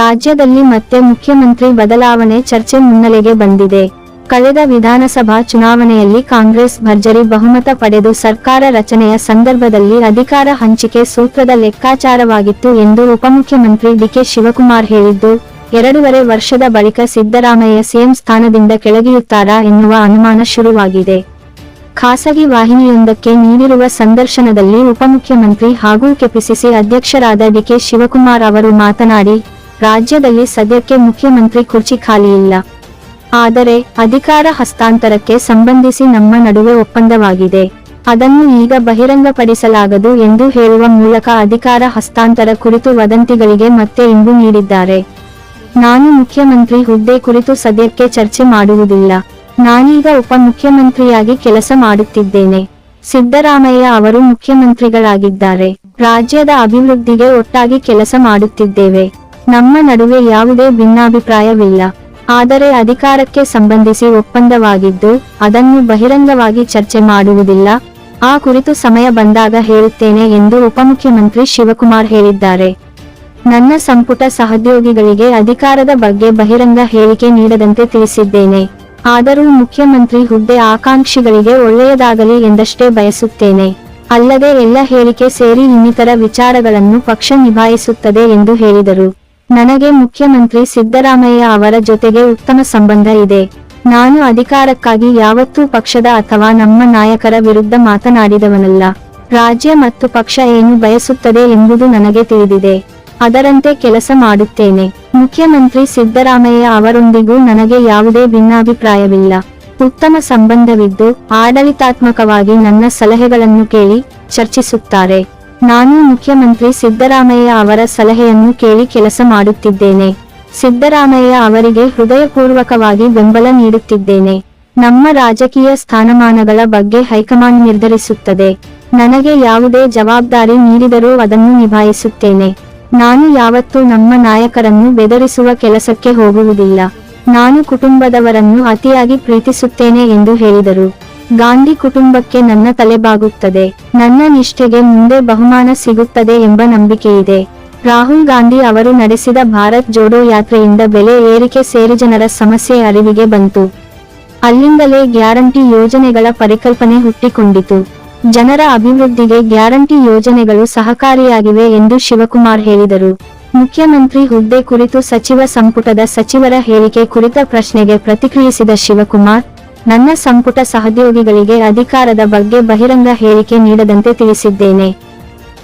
ರಾಜ್ಯದಲ್ಲಿ ಮತ್ತೆ ಮುಖ್ಯಮಂತ್ರಿ ಬದಲಾವಣೆ ಚರ್ಚೆ ಮುನ್ನೆಲೆಗೆ ಬಂದಿದೆ. ಕಳೆದ ವಿಧಾನಸಭಾ ಚುನಾವಣೆಯಲ್ಲಿ ಕಾಂಗ್ರೆಸ್ ಭರ್ಜರಿ ಬಹುಮತ ಪಡೆದು ಸರ್ಕಾರ ರಚನೆಯ ಸಂದರ್ಭದಲ್ಲಿ ಅಧಿಕಾರ ಹಂಚಿಕೆ ಸೂತ್ರದ ಲೆಕ್ಕಾಚಾರವಾಗಿತ್ತು ಎಂದು ಉಪಮುಖ್ಯಮಂತ್ರಿ ಡಿಕೆ ಶಿವಕುಮಾರ್ ಹೇಳಿದ್ದು, ಎರಡೂವರೆ ವರ್ಷದ ಬಳಿಕ ಸಿದ್ದರಾಮಯ್ಯ ಸಿಎಂ ಸ್ಥಾನದಿಂದ ಕೆಳಗಿಯುತ್ತಾರಾ ಎನ್ನುವ ಅನುಮಾನ ಶುರುವಾಗಿದೆ. ಖಾಸಗಿ ವಾಹಿನಿಯೊಂದಕ್ಕೆ ನೀಡಿರುವ ಸಂದರ್ಶನದಲ್ಲಿ ಉಪಮುಖ್ಯಮಂತ್ರಿ ಹಾಗೂ ಕೆಪಿಸಿಸಿ ಅಧ್ಯಕ್ಷರಾದ ಡಿಕೆ ಶಿವಕುಮಾರ್ ಅವರು ಮಾತನಾಡಿ ರಾಜ್ಯದಲ್ಲಿ ಸದ್ಯಕ್ಕೆ ಮುಖ್ಯಮಂತ್ರಿ ಕುರ್ಚಿ ಖಾಲಿ ಇಲ್ಲ. ಆದರೆ ಅಧಿಕಾರ ಹಸ್ತಾಂತರಕ್ಕೆ ಸಂಬಂಧಿಸಿ ನಮ್ಮ ನಡುವೆ ಒಪ್ಪಂದವಾಗಿದೆ. ಅದನ್ನು ಈಗ ಬಹಿರಂಗಪಡಿಸಲಾಗದು ಎಂದು ಹೇಳುವ ಮೂಲಕ ಅಧಿಕಾರ ಹಸ್ತಾಂತರ ಕುರಿತು ವದಂತಿಗಳಿಗೆ ಮತ್ತೆ ಇಂಬು ನೀಡಿದ್ದಾರೆ. ನಾನು ಮುಖ್ಯಮಂತ್ರಿ ಹುದ್ದೆ ಕುರಿತು ಸದ್ಯಕ್ಕೆ ಚರ್ಚೆ ಮಾಡುವುದಿಲ್ಲ. ನಾನೀಗ ಉಪಮುಖ್ಯಮಂತ್ರಿಯಾಗಿ ಕೆಲಸ ಮಾಡುತ್ತಿದ್ದೇನೆ. ಸಿದ್ದರಾಮಯ್ಯ ಅವರು ಮುಖ್ಯಮಂತ್ರಿಗಳಾಗಿದ್ದಾರೆ. ರಾಜ್ಯದ ಅಭಿವೃದ್ಧಿಗೆ ಒಟ್ಟಾಗಿ ಕೆಲಸ ಮಾಡುತ್ತಿದ್ದೇವೆ. ನಮ್ಮ ನಡುವೆ ಯಾವುದೇ ಭಿನ್ನಾಭಿಪ್ರಾಯವಿಲ್ಲ. ಆದರೆ ಅಧಿಕಾರಕ್ಕೆ ಸಂಬಂಧಿಸಿ ಒಪ್ಪಂದವಾಗಿದ್ದು, ಅದನ್ನು ಬಹಿರಂಗವಾಗಿ ಚರ್ಚೆ ಮಾಡುವುದಿಲ್ಲ. ಆ ಕುರಿತು ಸಮಯ ಬಂದಾಗ ಹೇಳುತ್ತೇನೆ ಎಂದು ಉಪಮುಖ್ಯಮಂತ್ರಿ ಶಿವಕುಮಾರ್ ಹೇಳಿದ್ದಾರೆ. ನನ್ನ ಸಂಪುಟ ಸಹೋದ್ಯೋಗಿಗಳಿಗೆ ಅಧಿಕಾರದ ಬಗ್ಗೆ ಬಹಿರಂಗ ಹೇಳಿಕೆ ನೀಡದಂತೆ ತಿಳಿಸಿದ್ದೇನೆ. ಆದರೂ ಮುಖ್ಯಮಂತ್ರಿ ಹುದ್ದೆ ಆಕಾಂಕ್ಷಿಗಳಿಗೆ ಒಳ್ಳೆಯದಾಗಲಿ ಎಂದಷ್ಟೇ ಬಯಸುತ್ತೇನೆ. ಅಲ್ಲದೆ ಎಲ್ಲ ಹೇಳಿಕೆ ಸೇರಿ ಇನ್ನಿತರ ವಿಚಾರಗಳನ್ನು ಪಕ್ಷ ನಿಭಾಯಿಸುತ್ತದೆ ಎಂದು ಹೇಳಿದರು. ನನಗೆ ಮುಖ್ಯಮಂತ್ರಿ ಸಿದ್ದರಾಮಯ್ಯ ಅವರ ಜೊತೆಗೆ ಉತ್ತಮ ಸಂಬಂಧ ಇದೆ. ನಾನು ಅಧಿಕಾರಕ್ಕಾಗಿ ಯಾವತ್ತೂ ಪಕ್ಷದ ಅಥವಾ ನಮ್ಮ ನಾಯಕರ ವಿರುದ್ಧ ಮಾತನಾಡಿದವನಲ್ಲ. ರಾಜ್ಯ ಮತ್ತು ಪಕ್ಷ ಏನು ಬಯಸುತ್ತದೆ ಎಂಬುದು ನನಗೆ ತಿಳಿದಿದೆ. ಅದರಂತೆ ಕೆಲಸ ಮಾಡುತ್ತೇನೆ. ಮುಖ್ಯಮಂತ್ರಿ ಸಿದ್ದರಾಮಯ್ಯ ಅವರೊಂದಿಗೂ ನನಗೆ ಯಾವುದೇ ಭಿನ್ನಾಭಿಪ್ರಾಯವಿಲ್ಲ. ಉತ್ತಮ ಸಂಬಂಧವಿದ್ದು ಆಡಳಿತಾತ್ಮಕವಾಗಿ ನನ್ನ ಸಲಹೆಗಳನ್ನು ಕೇಳಿ ಚರ್ಚಿಸುತ್ತಾರೆ. ನಾನು ಮುಖ್ಯಮಂತ್ರಿ ಸಿದ್ದರಾಮಯ್ಯ ಅವರ ಸಲಹೆಯನ್ನು ಕೇಳಿ ಕೆಲಸ ಮಾಡುತ್ತಿದ್ದೇನೆ. ಸಿದ್ದರಾಮಯ್ಯ ಅವರಿಗೆ ಹೃದಯಪೂರ್ವಕವಾಗಿ ಬೆಂಬಲ ನೀಡುತ್ತಿದ್ದೇನೆ. ನಮ್ಮ ರಾಜಕೀಯ ಸ್ಥಾನಮಾನಗಳ ಬಗ್ಗೆ ಹೈಕಮಾಂಡ್ ನಿರ್ಧರಿಸುತ್ತದೆ. ನನಗೆ ಯಾವುದೇ ಜವಾಬ್ದಾರಿ ನೀಡಿದರೂ ಅದನ್ನು ನಿಭಾಯಿಸುತ್ತೇನೆ. ನಾನು ಯಾವತ್ತೂ ನಮ್ಮ ನಾಯಕರನ್ನು ಬೆದರಿಸುವ ಕೆಲಸಕ್ಕೆ ಹೋಗುವುದಿಲ್ಲ. ನಾನು ಕುಟುಂಬದವರನ್ನು ಅತಿಯಾಗಿ ಪ್ರೀತಿಸುತ್ತೇನೆ ಎಂದು ಹೇಳಿದರು. ಗಾಂಧಿ ಕುಟುಂಬಕ್ಕೆ ನನ್ನ ತಲೆಬಾಗುತ್ತದೆ. ನನ್ನ ನಿಷ್ಠೆಗೆ ಮುಂದೆ ಬಹುಮಾನ ಸಿಗುತ್ತದೆ ಎಂಬ ನಂಬಿಕೆಯಿದೆ. ರಾಹುಲ್ ಗಾಂಧಿ ಅವರು ನಡೆಸಿದ ಭಾರತ್ ಜೋಡೋ ಯಾತ್ರೆಯಿಂದ ಬೆಲೆ ಏರಿಕೆ ಸೇರಿ ಜನರ ಸಮಸ್ಯೆ ಅರಿವಿಗೆ ಬಂತು. ಅಲ್ಲಿಂದಲೇ ಗ್ಯಾರಂಟಿ ಯೋಜನೆಗಳ ಪರಿಕಲ್ಪನೆ ಹುಟ್ಟಿಕೊಂಡಿತು. ಜನರ ಅಭಿವೃದ್ಧಿಗೆ ಗ್ಯಾರಂಟಿ ಯೋಜನೆಗಳು ಸಹಕಾರಿಯಾಗಿವೆ ಎಂದು ಶಿವಕುಮಾರ್ ಹೇಳಿದರು. ಮುಖ್ಯಮಂತ್ರಿ ಹುದ್ದೆ ಕುರಿತು ಸಚಿವ ಸಂಪುಟದ ಸಚಿವರ ಹೇಳಿಕೆ ಕುರಿತ ಪ್ರಶ್ನೆಗೆ ಪ್ರತಿಕ್ರಿಯಿಸಿದ ಶಿವಕುಮಾರ್ ನನ್ನ ಸಂಪುಟ ಸಹೋದ್ಯೋಗಿಗಳಿಗೆ ಅಧಿಕಾರದ ಬಗ್ಗೆ ಬಹಿರಂಗ ಹೇಳಿಕೆ ನೀಡದಂತೆ ತಿಳಿಸಿದ್ದೇನೆ.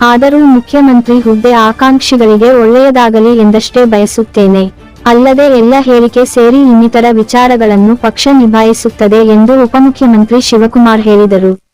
ಆದರೂ ಮುಖ್ಯಮಂತ್ರಿ ಹುದ್ದೆ ಆಕಾಂಕ್ಷಿಗಳಿಗೆ ಒಳ್ಳೆಯದಾಗಲಿ ಎಂದಷ್ಟೇ ಬಯಸುತ್ತೇನೆ. ಅಲ್ಲದೆ ಎಲ್ಲ ಹೇಳಿಕೆ ಸೇರಿ ಇನ್ನಿತರ ವಿಚಾರಗಳನ್ನು ಪಕ್ಷ ನಿಭಾಯಿಸುತ್ತದೆ ಎಂದು ಉಪಮುಖ್ಯಮಂತ್ರಿ ಶಿವಕುಮಾರ್ ಹೇಳಿದರು.